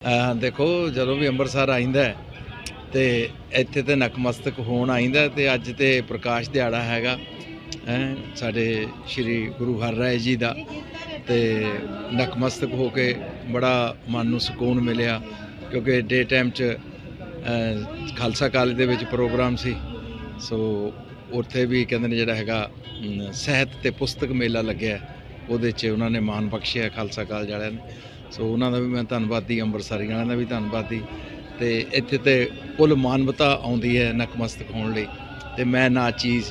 ਅਹ ਦੇਖੋ ਜਦੋਂ ਵੀ ਅੰਮ੍ਰਿਤਸਰ ਆਇਂਦਾ ਹੈ ਤੇ ਇੱਥੇ ਤੇ ਨਕਮਸਤਕ ਹੋਣ ਆਇਂਦਾ ਤੇ ਅੱਜ ਤੇ ਪ੍ਰਕਾਸ਼ ਦਿਹਾੜਾ ਹੈਗਾ ਹੈ ਸਾਡੇ ਸ੍ਰੀ ਗੁਰੂ ਹਰਿਰਾਏ ਜੀ ਦਾ ਤੇ ਨਕਮਸਤਕ ਹੋ ਕੇ ਬੜਾ ਮਨ ਨੂੰ ਸਕੂਨ ਮਿਲਿਆ ਕਿਉਂਕਿ ਡੇ ਟਾਈਮ 'ਚ ਖਾਲਸਾ ਕਾਲਜ ਦੇ ਵਿੱਚ ਪ੍ਰੋਗਰਾਮ ਸੀ ਸੋ ਉੱਥੇ ਵੀ ਕਹਿੰਦੇ ਨੇ ਜਿਹੜਾ ਹੈਗਾ ਅਮ, ਸਾਹਿਤ ਤੇ ਪੁਸਤਕ ਮੇਲਾ ਲੱਗਿਆ ਉਹਦੇ 'ਚ ਉਹਨਾਂ ਨੇ ਮਾਣ ਬਖਸ਼ਿਆ ਖਾਲਸਾ ਕਾਲਜ ਵਾਲਿਆਂ ਨੇ। ਸੋ ਉਹਨਾਂ ਦਾ ਵੀ ਮੈਂ ਧੰਨਵਾਦੀ ਅੰਮ੍ਰਿਤਸਰੀ ਵਾਲਿਆਂ ਦਾ ਵੀ ਧੰਨਵਾਦੀ। ਤੇ ਇੱਥੇ ਤੇ ਕੁੱਲ ਮਾਨਵਤਾ ਆਉਂਦੀ ਹੈ ਨਕਮਸਤਕ ਹੋਣ ਲਈ। ਤੇ ਮੈਂ ਨਾ ਚੀਜ਼,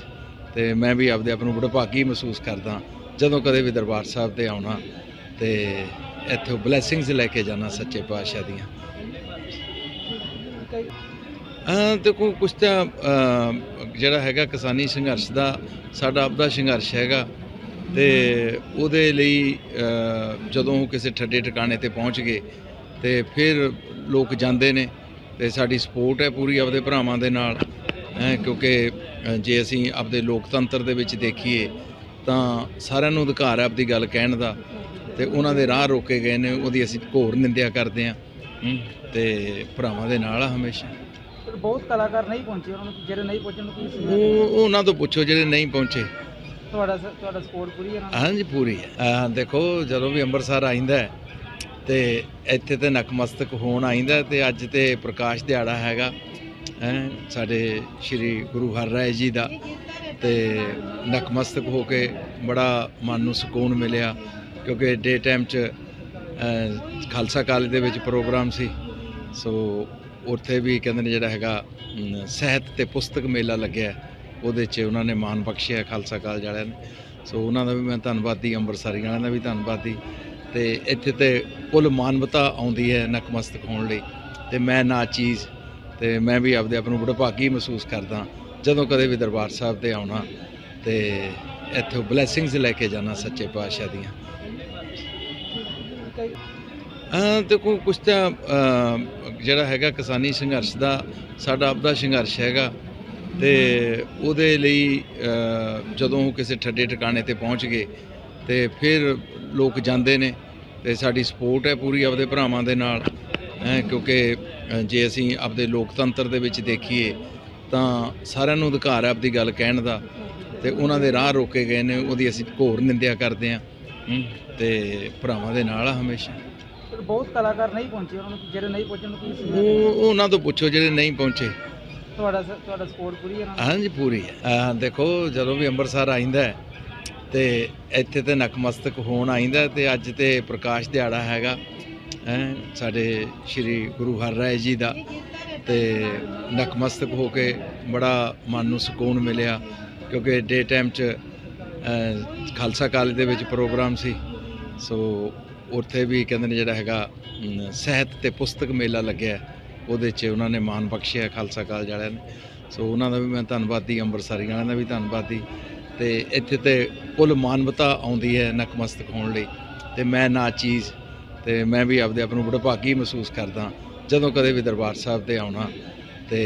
ਤੇ ਮੈਂ ਵੀ ਆਪਦੇ ਆਪ ਨੂੰ ਬੜਾ ਭਾਗੀ ਮਹਿਸੂਸ ਕਰਦਾ ਜਦੋਂ ਕਦੇ ਵੀ ਦਰਬਾਰ ਸਾਹਿਬ ਤੇ ਆਉਣਾ। ਤੇ ਇੱਥੋਂ ਬਲੇਸਿੰਗਸ ਲੈ ਕੇ ਜਾਣਾ ਸੱਚੇ ਪਾਤਸ਼ਾਹ ਦੀਆਂ। ਹਾਂ ਦੇਖੋ, ਕੁਛ ਤਾਂ ਜਿਹੜਾ ਹੈਗਾ ਕਿਸਾਨੀ ਸੰਘਰਸ਼ ਦਾ, ਸਾਡਾ ਆਪਦਾ ਸੰਘਰਸ਼ ਹੈਗਾ। ਤੇ ਉਹਦੇ ਲਈ ਜਦੋਂ ਉਹ ਕਿਸੇ ਠੱਡੇ ਟਿਕਾਣੇ ਤੇ ਪਹੁੰਚ ਗਏ ਤੇ ਫਿਰ ਲੋਕ ਜਾਂਦੇ ਨੇ ਤੇ ਸਾਡੀ ਸਪੋਰਟ ਹੈ ਪੂਰੀ ਆਪਦੇ ਭਰਾਵਾਂ ਦੇ ਨਾਲ ਹੈਂ ਕਿਉਂਕਿ ਜੇ ਅਸੀਂ ਆਪਦੇ ਲੋਕਤੰਤਰ ਦੇ ਵਿੱਚ ਦੇਖੀਏ ਤਾਂ ਸਾਰਿਆਂ ਨੂੰ ਅਧਿਕਾਰ ਹੈ ਆਪਦੀ ਗੱਲ ਕਹਿਣ ਦਾ ਤੇ ਉਹਨਾਂ ਦੇ ਰਾਹ ਰੋਕੇ ਗਏ ਨੇ ਉਹਦੀ ਅਸੀਂ ਘੋਰ ਨਿੰਦਿਆ ਕਰਦੇ ਹਾਂ ਹਮ, ਤੇ ਭਰਾਵਾਂ ਦੇ ਨਾਲ ਆ ਹਮੇਸ਼ਾ। ਪਰ ਬਹੁਤ ਕਲਾਕਾਰ ਨਹੀਂ ਪਹੁੰਚੇ ਉਹਨਾਂ ਨੂੰ ਜਿਹੜੇ ਨਹੀਂ ਪਹੁੰਚਣ ਨੂੰ ਕੀ ਉਹ ਉਹਨਾਂ ਤੋਂ ਪੁੱਛੋ ਜਿਹੜੇ ਨਹੀਂ ਪਹੁੰਚੇ। ਤੁਹਾਡਾ ਤੁਹਾਡਾ ਸਪੋਰਟ ਪੂਰੀ ਹੈ ਹਾਂਜੀ ਪੂਰੀ ਹੈ। ਅਹ ਦੇਖੋ ਜਦੋਂ ਵੀ ਅੰਮ੍ਰਿਤਸਰ ਆਇਂਦਾ ਹੈ ਤੇ ਇੱਥੇ ਤੇ ਨਕਮਸਤਕ ਹੋਣ ਆਇਂਦਾ ਤੇ ਅੱਜ ਤੇ ਪ੍ਰਕਾਸ਼ ਦਿਹਾੜਾ ਹੈਗਾ ਹੈ ਸਾਡੇ ਸ੍ਰੀ ਗੁਰੂ ਹਰਿਰਾਏ ਜੀ ਦਾ ਤੇ ਨਕਮਸਤਕ ਹੋ ਕੇ ਬੜਾ ਮਨ ਨੂੰ ਸਕੂਨ ਮਿਲਿਆ ਕਿਉਂਕਿ ਡੇ ਟਾਈਮ 'ਚ ਖਾਲਸਾ ਕਾਲਜ ਦੇ ਵਿੱਚ ਪ੍ਰੋਗਰਾਮ ਸੀ ਸੋ ਉੱਥੇ ਵੀ ਕਹਿੰਦੇ ਨੇ ਜਿਹੜਾ ਹੈਗਾ ਅਮ, ਸਾਹਿਤ ਤੇ ਪੁਸਤਕ ਮੇਲਾ ਲੱਗਿਆ ਉਹਦੇ 'ਚ ਉਹਨਾਂ ਨੇ ਮਾਣ ਬਖਸ਼ਿਆ ਖਾਲਸਾ ਕਾਲਜ ਵਾਲਿਆਂ ਨੇ। ਸੋ ਉਹਨਾਂ ਦਾ ਵੀ ਮੈਂ ਧੰਨਵਾਦੀ ਅੰਮ੍ਰਿਤਸਰੀ ਵਾਲਿਆਂ ਦਾ ਵੀ ਧੰਨਵਾਦੀ। ਤੇ ਇੱਥੇ ਤੇ ਕੁੱਲ ਮਾਨਵਤਾ ਆਉਂਦੀ ਹੈ ਨਕਮਸਤਕ ਹੋਣ ਲਈ। ਤੇ ਮੈਂ ਨਾ ਚੀਜ਼, ਤੇ ਮੈਂ ਵੀ ਆਪਦੇ ਆਪ ਨੂੰ ਬੜਾ ਭਾਗੀ ਮਹਿਸੂਸ ਕਰਦਾ ਜਦੋਂ ਕਦੇ ਵੀ ਦਰਬਾਰ ਸਾਹਿਬ ਤੇ ਆਉਣਾ। ਤੇ ਇੱਥੋਂ ਬਲੇਸਿੰਗਸ ਲੈ ਕੇ ਜਾਣਾ ਸੱਚੇ ਪਾਤਸ਼ਾਹ ਦੀਆਂ। ਕਈ- ਹਾਂ ਦੇਖੋ ਕੁਛ ਤਾਂ ਜਿਹੜਾ ਹੈਗਾ ਕਿਸਾਨੀ ਸੰਘਰਸ਼ ਦਾ, ਸਾਡਾ ਆਪਦਾ ਸੰਘਰਸ਼ ਹੈਗਾ। ਤੇ ਉਹਦੇ ਲਈ ਜਦੋਂ ਉਹ ਕਿਸੇ ਠੱਡੇ ਟਿਕਾਣੇ ਤੇ ਪਹੁੰਚ ਗਏ ਤੇ ਫਿਰ ਲੋਕ ਜਾਂਦੇ ਨੇ ਤੇ ਸਾਡੀ ਸਪੋਰਟ ਹੈ ਪੂਰੀ ਆਪਦੇ ਭਰਾਵਾਂ ਦੇ ਨਾਲ ਹੈਂ ਕਿਉਂਕਿ ਜੇ ਅਸੀਂ ਆਪਦੇ ਲੋਕਤੰਤਰ ਦੇ ਵਿੱਚ ਦੇਖੀਏ ਤਾਂ ਸਾਰਿਆਂ ਨੂੰ ਅਧਿਕਾਰ ਹੈ ਆਪਦੀ ਗੱਲ ਕਹਿਣ ਦਾ ਤੇ ਉਹਨਾਂ ਦੇ ਰਾਹ ਰੋਕੇ ਗਏ ਨੇ ਉਹਦੀ ਅਸੀਂ ਘੋਰ ਨਿੰਦਿਆ ਕਰਦੇ ਹਾਂ। ਹਮ, ਤੇ ਭਰਾਵਾਂ ਦੇ ਨਾਲ ਆ ਹਮੇਸ਼ਾ। ਬਹੁਤ ਕਲਾਕਾਰ ਨਹੀਂ ਪਹੁੰਚੇ ਉਹਨਾਂ ਨੂੰ ਜਿਹੜੇ ਨਹੀਂ ਪਹੁੰਚਣ ਨੂੰ ਕੀ ਉਹ ਉਹਨਾਂ ਤੋਂ ਪੁੱਛੋ ਜਿਹੜੇ ਨਹੀਂ ਪਹੁੰਚੇ। ਤੁਹਾਡਾ ਤੁਹਾਡਾ ਸਪੋਰਟ ਪੂਰੀ ਹੈ ਨਾ ਹਾਂਜੀ ਪੂਰੀ ਹੈ। ਅਹ ਦੇਖੋ ਜਦੋਂ ਵੀ ਅੰਮ੍ਰਿਤਸਰ ਆਇਂਦਾ ਹੈ ਤੇ ਇੱਥੇ ਤੇ ਨਕਮਸਤਕ ਹੋਣ ਆਇਂਦਾ ਤੇ ਅੱਜ ਤੇ ਪ੍ਰਕਾਸ਼ ਦਿਹਾੜਾ ਹੈਗਾ ਹੈ ਸਾਡੇ ਸ੍ਰੀ ਗੁਰੂ ਹਰਿਰਾਏ ਜੀ ਦਾ ਤੇ ਨਕਮਸਤਕ ਹੋ ਕੇ ਬੜਾ ਮਨ ਨੂੰ ਸਕੂਨ ਮਿਲਿਆ ਕਿਉਂਕਿ ਡੇ ਟਾਈਮ 'ਚ ਅਹ, ਖਾਲਸਾ ਕਾਲਜ ਦੇ ਵਿੱਚ ਪ੍ਰੋਗਰਾਮ ਸੀ ਸੋ ਉੱਥੇ ਵੀ ਕਹਿੰਦੇ ਨੇ ਜਿਹੜਾ ਹੈਗਾ ਅਮ, ਸਾਹਿਤ ਤੇ ਪੁਸਤਕ ਮੇਲਾ ਲੱਗਿਆ ਉਹਦੇ 'ਚ ਉਹਨਾਂ ਨੇ ਮਾਣ ਬਖਸ਼ਿਆ ਖਾਲਸਾ ਕਾਲਜ ਵਾਲਿਆਂ ਨੇ। ਸੋ ਉਹਨਾਂ ਦਾ ਵੀ ਮੈਂ ਧੰਨਵਾਦੀ ਅੰਮ੍ਰਿਤਸਰੀ ਵਾਲਿਆਂ ਦਾ ਵੀ ਧੰਨਵਾਦੀ। ਤੇ ਇੱਥੇ ਤੇ ਕੁੱਲ ਮਾਨਵਤਾ ਆਉਂਦੀ ਹੈ ਨਕਮਸਤਕ ਹੋਣ ਲਈ। ਤੇ ਮੈਂ ਨਾ ਚੀਜ਼ ਤੇ ਮੈਂ ਵੀ ਆਪਦੇ ਆਪ ਨੂੰ ਬੜਾ ਭਾਗੀ ਮਹਿਸੂਸ ਕਰਦਾ ਜਦੋਂ ਕਦੇ ਵੀ ਦਰਬਾਰ ਸਾਹਿਬ ਤੇ ਆਉਣਾ ਤੇ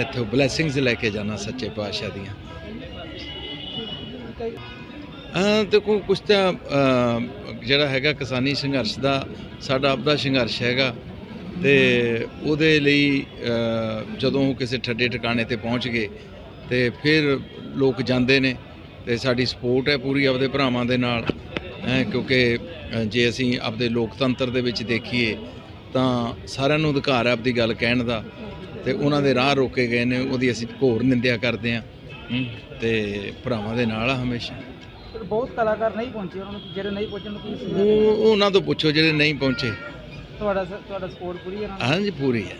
ਇੱਥੋਂ ਬਲੇਸਿੰਗਸ ਲੈ ਕੇ ਜਾਣਾ ਸੱਚੇ ਪਾਤਸ਼ਾਹ ਦੀਆਂ। ਕਈ- ਹਾਂ ਦੇਖੋ, ਕੁਛ ਤਾਂ ਜਿਹੜਾ ਹੈਗਾ ਕਿਸਾਨੀ ਸੰਘਰਸ਼ ਦਾ, ਸਾਡਾ ਆਪਦਾ ਸੰਘਰਸ਼ ਹੈਗਾ। ਤੇ ਉਹਦੇ ਲਈ ਜਦੋਂ ਉਹ ਕਿਸੇ ਠੱਡੇ ਟਿਕਾਣੇ ਤੇ ਪਹੁੰਚ ਗਏ ਤੇ ਫਿਰ ਲੋਕ ਜਾਂਦੇ ਨੇ ਤੇ ਸਾਡੀ ਸਪੋਰਟ ਹੈ ਪੂਰੀ ਆਪਦੇ ਭਰਾਵਾਂ ਦੇ ਨਾਲ ਹੈਂ ਕਿਉਂਕਿ ਜੇ ਅਸੀਂ ਆਪਦੇ ਲੋਕਤੰਤਰ ਦੇ ਵਿੱਚ ਦੇਖੀਏ ਤਾਂ ਸਾਰਿਆਂ ਨੂੰ ਅਧਿਕਾਰ ਹੈ ਆਪਦੀ ਗੱਲ ਕਹਿਣ ਦਾ ਤੇ ਉਹਨਾਂ ਦੇ ਰਾਹ ਰੋਕੇ ਗਏ ਨੇ ਉਹਦੀ ਅਸੀਂ ਘੋਰ ਨਿੰਦਿਆ ਕਰਦੇ ਹਾਂ ਹਮ, ਤੇ ਭਰਾਵਾਂ ਦੇ ਨਾਲ ਆ ਹਮੇਸ਼ਾ। ਪਰ ਬਹੁਤ ਕਲਾਕਾਰ ਨਹੀਂ ਪਹੁੰਚੇ ਉਹਨਾਂ ਨੂੰ ਜਿਹੜੇ ਨਹੀਂ ਪਹੁੰਚਣ ਨੂੰ ਕੀ ਉਹ ਉਹਨਾਂ ਤੋਂ ਪੁੱਛੋ ਜਿਹੜੇ ਨਹੀਂ ਪਹੁੰਚੇ। ਤੁਹਾਡਾ ਤੁਹਾਡਾ ਸਪੋਰਟ ਪੂਰੀ ਹੈ ਹਾਂਜੀ ਪੂਰੀ ਹੈ।